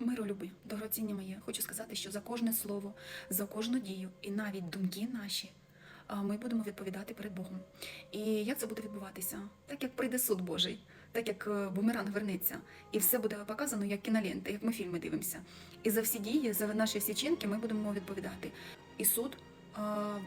Миролюби, дорогоцінні моє, хочу сказати, що за кожне слово, за кожну дію і навіть думки наші ми будемо відповідати перед Богом. І як це буде відбуватися? Так як прийде суд Божий, так як е, бумеранг вернеться, і все буде показано як кінолента, як ми фільми дивимося. І за всі дії, за наші всі чинки ми будемо відповідати. І суд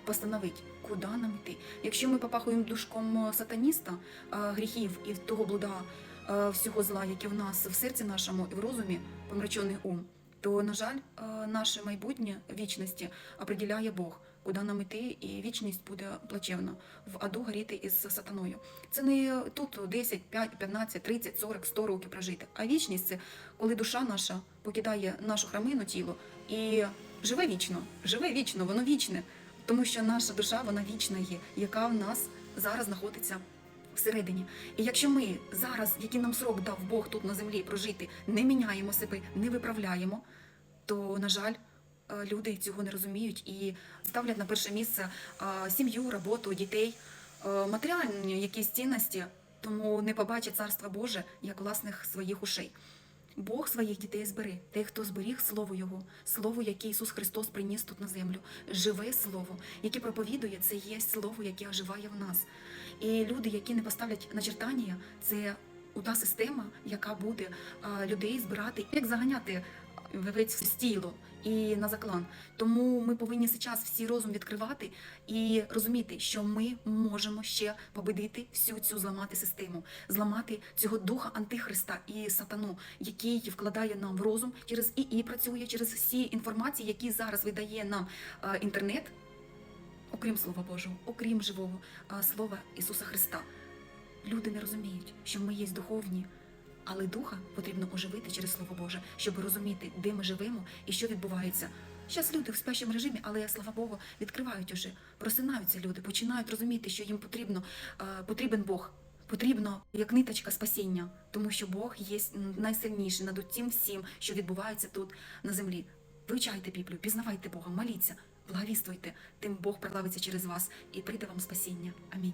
постановить, куди нам йти. Якщо ми попахуємо душком сатаніста гріхів і того блуда е, всього зла, яке в нас в серці нашому і в розумі, помрачений ум, то, на жаль, е, наше майбутнє вічності определяє Бог, куди нам іти, і вічність буде плачевна в аду горіти із сатаною. Це не тут 10, 5, 15, 30, 40, 100 років прожити. А вічність це коли душа наша покидає нашу храмину тіло і живе вічно, живе вічно, воно вічне, тому що наша душа вона вічна є, яка в нас зараз знаходиться всередині. І якщо ми зараз, який нам срок дав Бог тут на землі прожити, не міняємо себе, не виправляємо, то, на жаль, е, люди цього не розуміють і ставлять на перше місце е, сім'ю, роботу, дітей, е, матеріальні якісь цінності, тому не побачать царство Боже як власних своїх ушей. Бог своїх дітей збере, тих, хто зберіг слово Його, слово, яке Ісус Христос приніс тут на землю, живе слово, яке проповідує, це є слово, яке оживає в нас. І люди, які не поставлять начертання, це та система, яка буде людей збирати, як заганяти вивець в стіло і на заклан. Тому ми повинні зараз всі розум відкривати і розуміти, що ми можемо ще победити всю цю зламати систему, зламати цього духа антихриста і сатану, який вкладає нам в розум через ІІ працює, через всі інформації, які зараз видає нам е, інтернет. Окрім Слова Божого, окрім живого а, Слова Ісуса Христа. Люди не розуміють, що ми є духовні, але духа потрібно оживити через Слово Боже, щоб розуміти, де ми живемо і що відбувається. Зараз люди в спящому режимі, але слава Богу, відкривають уже, просинаються люди, починають розуміти, що їм потрібно, е, потрібен Бог. Потрібно як ниточка спасіння, тому що Бог є найсильніший над тим всім, що відбувається тут на землі. Вивчайте Біблію, пізнавайте Бога, моліться, благовіствуйте, тим Бог прославиться через вас і прийде вам спасіння. Амінь.